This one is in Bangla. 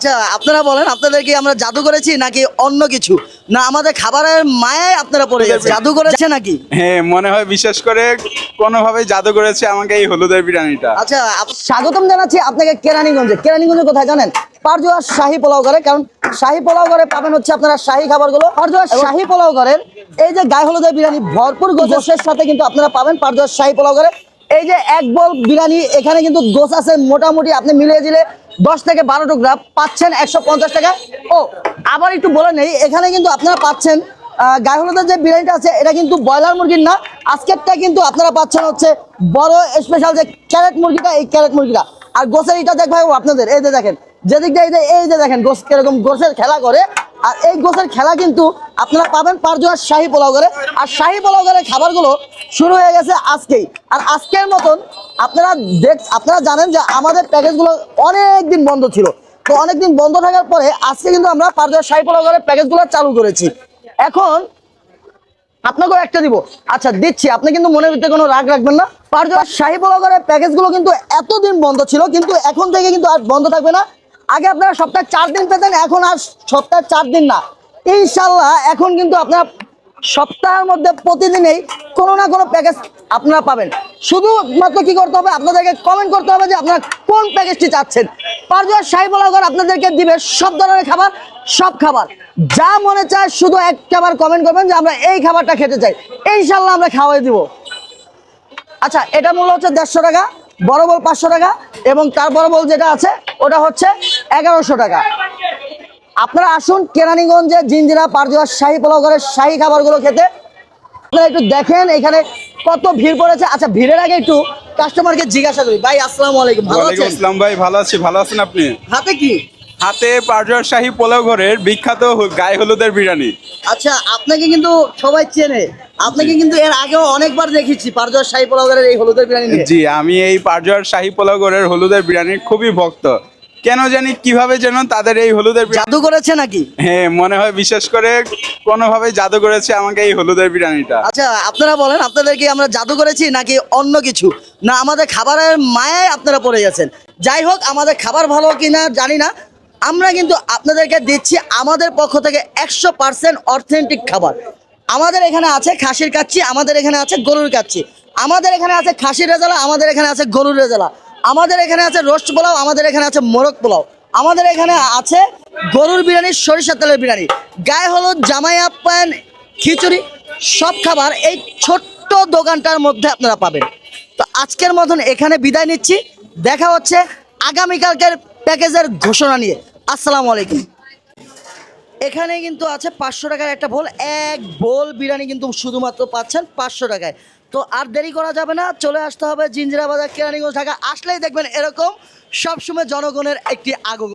আচ্ছা আপনারা বলেন আপনাদের কি আমরা জাদু করেছি নাকি অন্য কিছু? না আমাদের খাবারের মায়ায় আপনারা পড়ে গেছে। জাদু করেছে নাকি? হ্যাঁ মনে হয় বিশেষ করে কোনোভাবে জাদু করেছে আমাকে এই হলুদের বিরিয়ানিটা। আচ্ছা স্বাগতম জানাচ্ছি আপনাকে কেরানীগঞ্জে। কেরানীগঞ্জে কোথায় জানেন? পারজোয়ার শাহী পোলাও করে কারণ শাহী পোলাও করে পাবেন হচ্ছে আপনারা শাহী খাবারগুলো। পারজোয়ার শাহী পোলাও করের এই যে গায়ে হলুদের বিরিয়ানি ভরপুর গোসের সাথে কিন্তু আপনারা পাবেন পারজোয়ার শাহী পোলাও করে এই যে এক বল বিরিয়ানি এখানে কিন্তু গোস আছে। মোটামুটি আপনি মিলিয়ে দিলে দশ থেকে বারো টুকরা পাচ্ছেন একশো পঞ্চাশ টাকা। ও, আবার একটু বলে নেই, এখানে কিন্তু আপনারা পাচ্ছেন গায়ে হলুদের যে বিরিয়ানিটা আছে, এটা কিন্তু ব্রয়লার মুরগির না, আজকেরটা কিন্তু আপনারা পাচ্ছেন হচ্ছে বড় স্পেশাল যে ক্যারেট মুরগিটা, এই ক্যারেট মুরগিটা। আর গোসের এটা দেখ দেখব আপনাদের, এই যে দেখেন, যেদিকটা এই যে এই যে দেখেন গোস কীরকম গোসের খেলা করে আর এই গোসের খেলা কিন্তু আপনারা পাবেন পারজোয়ার শাহী পোলাও করে আর শাহী পোলাও করে খাবারগুলো শুরু হয়ে গেছে আজকেই। আর আজকের মতন আপনারা দেখ আপনারা জানেন যে আমাদের প্যাকেজগুলো অনেক দিন বন্ধ ছিল। তো অনেকদিন বন্ধ থাকার পরে আজকে কিন্তু আমরা পারজোয়ার শাহী পোলাও করে প্যাকেজগুলো চালু করেছি। এখন আপনাকেও একটা দিব। আচ্ছা দিচ্ছি। আপনি কিন্তু মনের ভিতরে কোনো রাগ রাখবেন না। পারজোয়ার শাহী পোলাগরের প্যাকেজগুলো কিন্তু এতদিন বন্ধ ছিল, কিন্তু এখন থেকে কিন্তু আর বন্ধ থাকবে না। আগে আপনারা সপ্তাহে চার দিন পেতেন, এখন আর সপ্তাহে চার দিন না। ইনশাল্লাহ এখন কিন্তু আপনারা সপ্তাহের মধ্যে প্রতিদিনেই কোনো না কোনো প্যাকেজ আপনারা পাবেন। শুধুমাত্র কি করতে হবে, আপনাদেরকে কমেন্ট করতে হবে যে আপনারা কোন প্যাকেজটি চাচ্ছেন। পারজোয়ার শাহী পোলাগর আপনাদেরকে দিবে সব ধরনের খাবার, সব খাবার। যা মনে চায় শুধু একটাবার কমেন্ট করবেন যে আমরা এই খাবারটা খেতে চাই। ইনশাল্লাহ আমরা খাওয়াই দিব। আচ্ছা এটা মূল্য হচ্ছে দেড়শো টাকা, বড় বল পাঁচশো টাকা এবং তার বড় বল যেটা আছে, ওটা হচ্ছে এগারোশো টাকা। আপনারা আসুন কেরানীগঞ্জে জিঞ্জিরা পারজোয়ার শাহী পোলাও ঘরের শাহী খাবারগুলো খেতে। আপনারা একটু দেখেন এখানে কত ভিড় পড়েছে। আচ্ছা ভিড়ের আগে একটু কাস্টমারকে জিজ্ঞাসা করি। ভাই আসসালামু আলাইকুম। ভালো আছেন? আসসালাম ভাই ভালো আছি। ভালো আছেন আপনি? হাতে কি? হাতে পারজোয়ার শাহী পোলাও ঘরের বিখ্যাত গায়ে হলুদের বিরিয়ানি। আচ্ছা আপনাকে কিন্তু সবাই চেনে। আপনাকে কিন্তু এর আগেও অনেকবার দেখেছি পারজোয়ার শাহী পোলাও ঘরের এই হলুদের বিরিয়ানি জি আমি এই পারজোয়ার শাহী পোলাও ঘরের হলুদের বিরিয়ানির খুবই ভক্ত। কেন জানি কীভাবে যেন তাদের এই হলুদের জাদু করেছে নাকি? হ্যাঁ মনে হয় বিশেষ করে কোনোভাবে জাদু করেছে আমাকে এই হলুদের বিরিয়ানিটা। আচ্ছা আপনারা বলেন আপনাদের কি আমরা জাদু করেছি নাকি অন্য কিছু? না আমাদের খাবারের মায়ায় আপনারা পড়ে গেছেন। যাই হোক আমাদের খাবার ভালো কিনা জানি না। আমরা কিন্তু আপনাদেরকে দিচ্ছি আমাদের পক্ষ থেকে একশো পার্সেন্ট অথেন্টিক খাবার। আমাদের এখানে আছে খাসির কাচ্ছি আমাদের এখানে আছে গরুর কাচ্ছি আমাদের এখানে আছে খাসির রেজালা আমাদের এখানে আছে গরুর রেজালা। আমাদের এখানে আছে রোস্ট পোলাও, আমাদের এখানে আছে মোরগ পোলাও। আমাদের এখানে আছে গরুর বিরিয়ানি সরিষা তেলের বিরিয়ানি। গায়ে হলুদ, জামাই আপ্যায়ন, খিচুড়ি, সব খাবার এই ছোট্ট দোকানটার মধ্যে আপনারা পাবেন। তো আজকের মতন এখানে বিদায় নিচ্ছি। দেখা হচ্ছে আগামীকালকের প্যাকেজের ঘোষণা নিয়ে। আসসালামু আলাইকুম। এখানে কিন্তু আছে পাঁচশো টাকার একটা বোল। এক বোল বিরিয়ানি কিন্তু শুধুমাত্র পাচ্ছেন পাঁচশো টাকায়। তো আর দেরি করা যাবে না, চলে আসতে হবে জিঞ্জিরা বাজার কেরানীগঞ্জ ঢাকা। আসলেই দেখবেন এরকম সবসময় জনগণের একটি আগমন